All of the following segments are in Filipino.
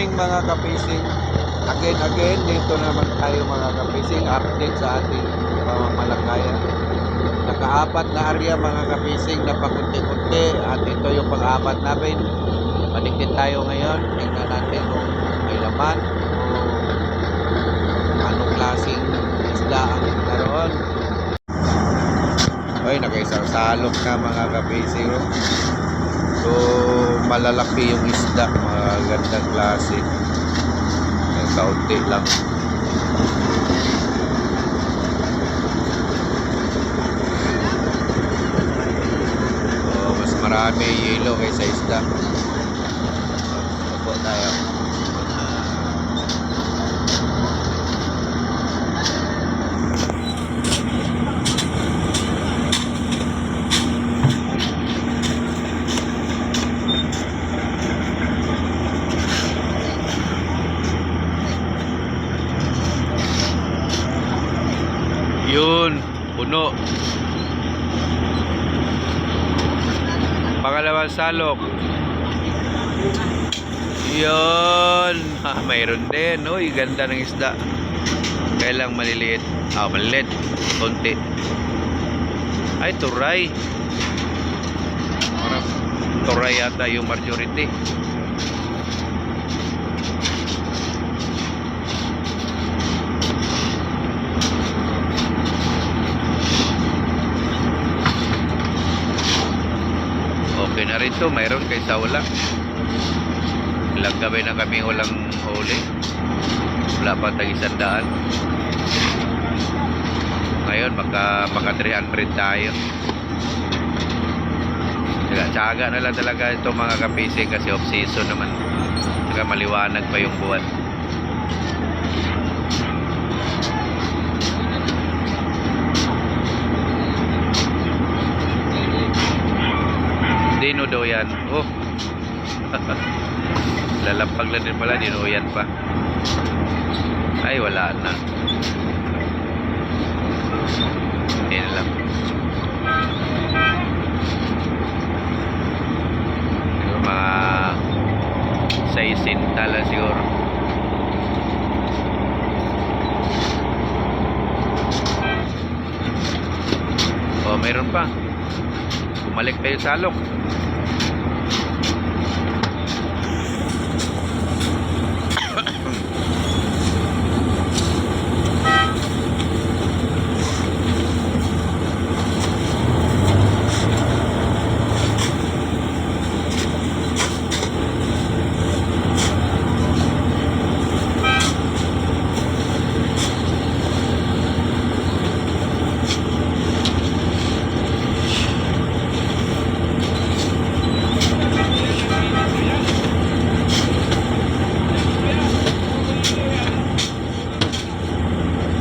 morning mga kapising. Again, again, dito naman tayo mga kapising. Update sa ating pamamalakaya. Nakaapat na area mga kapising na pakunti-kunti. At ito yung pang-apat namin. Manikit tayo ngayon. Tingnan natin kung may laman o anong klaseng isda ang naroon. Ay, nakaisang salok na mga kapising. Oh. So, malalaki yung isda, mga gandang klase. May kaunti lang. So, mas marami yelo kaysa isda. Opo tayo. Yun, puno. Pangalawang salok. Yun. Ah, mayroon din. Uy, ganda ng isda. Kaya lang maliliit. Ah, maliliit. Konti. Ay, turay. Turay yata yung majority. Okay na rin to. Mayroon kaysa wala. Ilang gabi na kami walang huli. Wala pa tag isang daan. Ngayon, maka, maka 300 tayo. Tsaga na lang talaga ito mga kapising kasi off-season naman. Saka maliwanag pa yung buwan. Dino daw yan. Oh. Lalampag na din pala. Dino yan pa. Ay, wala na. Yan lang. Siguro mga 60 lang siguro. Oh, meron pa. Bumalik tayo sa alok.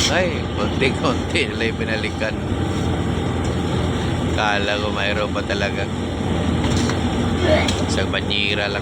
Ay, konti-konti yung pinalikan. Kala ko mayroon pa talaga. Isang banyira lang.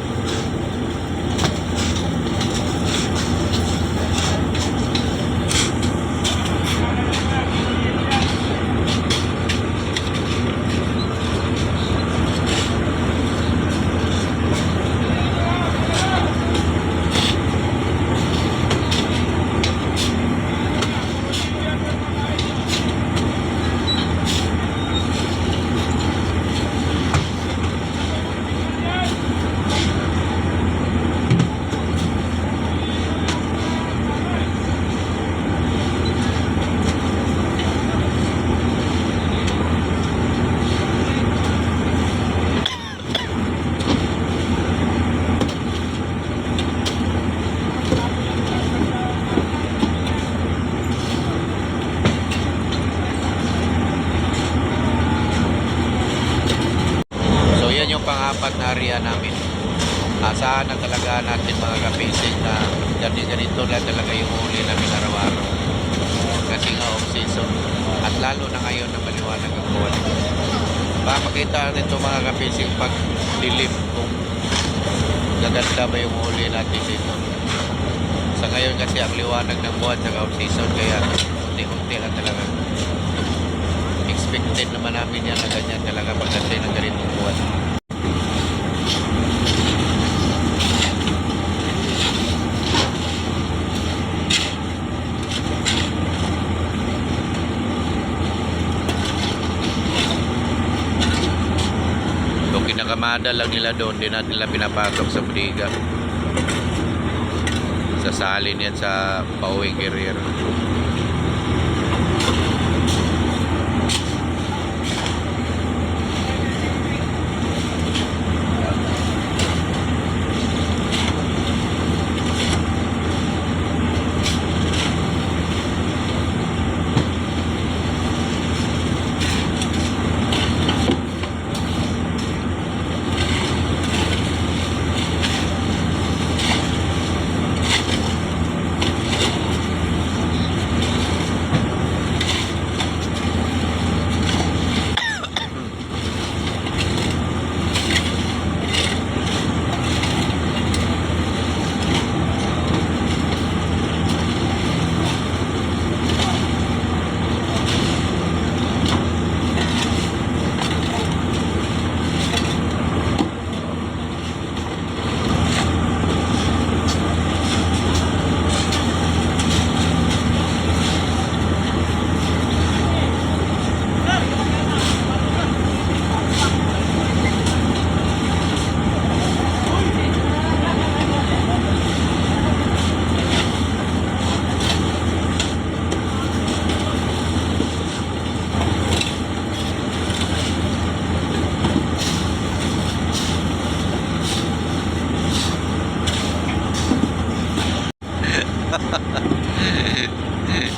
Pang-apat na area namin. Asahan na talaga natin mga kapising na ganito ganito lang talaga yung huli namin araw-araw. Kasi nga off-season. At lalo na ngayon na maliwanag ang buwan. Baka makita natin ito mga kapising pag dilim kung gaganda ba yung huli natin dito. Sa ngayon kasi ang liwanag ng buwan sa off-season kaya unti-unti lang talaga expected naman namin yan na ganyan talaga pagdating ng ganitong buwan. Ramada lang nila doon, di na nila pinapasok sa bodega. Sasalin yan sa pauwing career.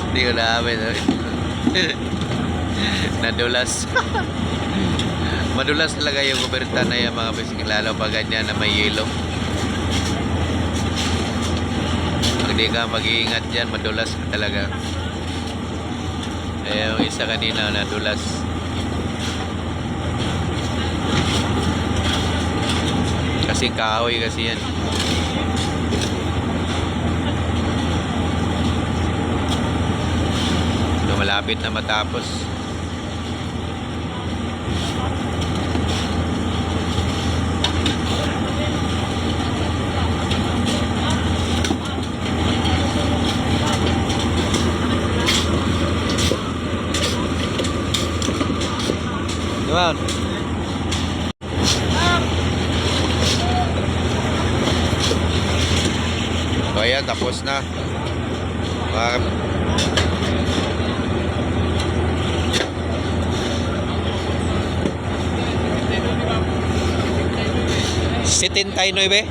Hindi ko namin. Nadulas. Madulas talaga yung kuberta na yung mga bisig lalo pag ganyan na may yelo. Pag di ka mag-iingat dyan, madulas ka talaga. Eh, yung isa kanina nadulas. Kasi kahoy kasi yan. Malapit na matapos. Come on. So ayan, tapos na. Mga Setentay nueve.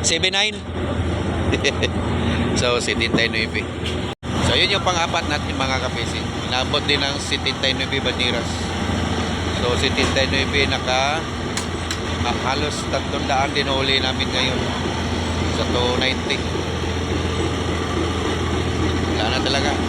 Seven nine. so, setentay nueve. So, yun yung pang-apat natin mga kapising. Inabot din ng setentay nueve bandiras. So, setentay nueve naka ah, halos 300 din uli namin ngayon sa 290. Wala na talaga.